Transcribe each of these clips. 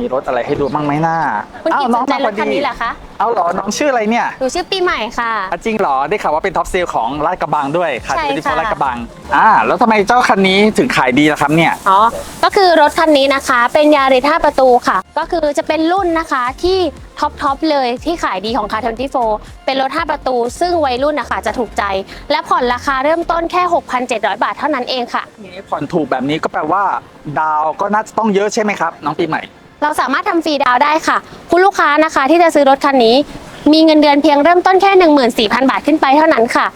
มีรถอะไรให้ดูบ้างไหมหน้าคุณกิจสนใจรถคันนี้เหรอคะเอาเหรอ น้องชื่ออะไรเนี่ยหนูชื่อปีใหม่ค่ะ อะจริงเหรอ ได้ข่าวว่าเป็นท็อปเซลของลาดกระบังด้วยค่ะใช่ที่ค่ะลาดกระบัง อ่า แล้วทำไมเจ้าคันนี้ถึงขายดีล่ะครับเนี่ย อ๋อ ก็คือรถคันนี้นะคะเป็นยาริท่าประตูค่ะ ก็คือจะเป็นรุ่นนะคะที่ท็อปทอปเลยที่ขายดีของคาร์24เป็นรถ 5 ประตู ซึ่งวัยรุ่นนะคะจะถูกใจ และผ่อนราคาเริ่มต้นแค่ 6,700 บาทเท่านั้นเองค่ะ นี่ผ่อนถูกแบบนี้ก็แปลว่า ดาวก็น่าจะต้องเยอะใช่ไหมครับ น้องปีใหม่ เราสามารถทำฟรีดาวน์ได้ค่ะ คุณลูกค้านะคะที่จะซื้อรถคันนี้ มีเงินเดือนเพียงเริ่มต้นแค่ 14,000 บาทขึ้นไปเท่านั้นค่ะ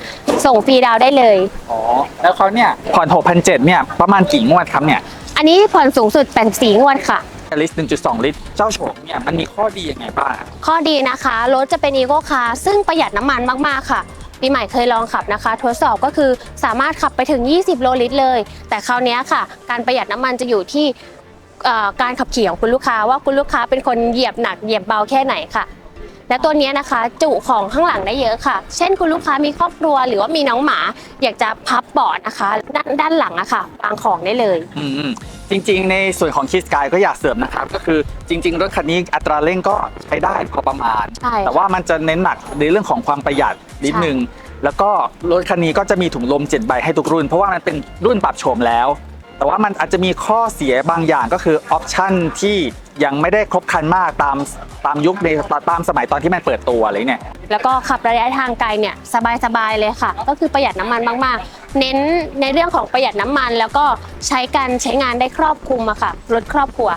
ส่งฟรีดาวน์ได้เลย อ๋อ แล้วเขาเนี่ยผ่อน 6,700เนี่ยประมาณกี่งวดครับเนี่ยอันนี้ผ่อนสูงสุด84งวดค่ะ ลิส1.2 ลิตร เจ้าโฉมเนี่ยมันมีข้อดียังไงบ้าง ข้อดีนะคะรถจะเป็นอีโก้คาร์ซึ่งประหยัดน้ำมันมาก ๆ ค่ะ ปีใหม่เคยลองขับนะคะ ทดสอบก็คือสามารถขับไปถึง 20 โลลิตรเลย แต่คราวเนี้ยค่ะ การประหยัดน้ำมันจะอยู่ที่เอ่อ การขับขี่ของคุณลูกค้าว่าคุณลูกค้าเป็นคนเหยียบหนักเหยียบเบาแค่ไหนค่ะ และตัวเนี้ยนะคะจุของข้างหลังได้เยอะค่ะ เช่นคุณลูกค้ามีครอบครัวหรือว่ามีน้องหมา อยากจะพับเบาะนะคะด้านด้านหลังอะค่ะวางของได้เลยอืมๆจริงๆ ในส่วนของคิสกายก็อยากเสริมนะครับ ก็คือจริง ๆ รถคันนี้อัตราเร่งก็ใช้ได้พอประมาณใช่ค่ะแต่ว่ามันจะเน้นหนักในเรื่องของความประหยัดนิดนึงแล้วก็รถคันนี้ก็จะมีถุงลม7ใบให้ทุกรุ่น เพราะว่ามันเป็นรุ่นปรับโฉมแล้ว แต่ว่ามันอาจจะมีข้อเสียบางอย่างก็คือออปชันที่ยังไม่ได้ครบครันมากตามตามยุคในตามสมัยตอนที่มันเปิดตัวอะไรเนี่ย แล้วก็ขับระยะทางไกลเนี่ยสบายๆเลยค่ะ ก็คือประหยัดน้ำมันมากๆ เน้นในเรื่องของประหยัดน้ำมัน แล้วก็ใช้การใช้งานได้ครอบคลุมอะค่ะรถครอบครัว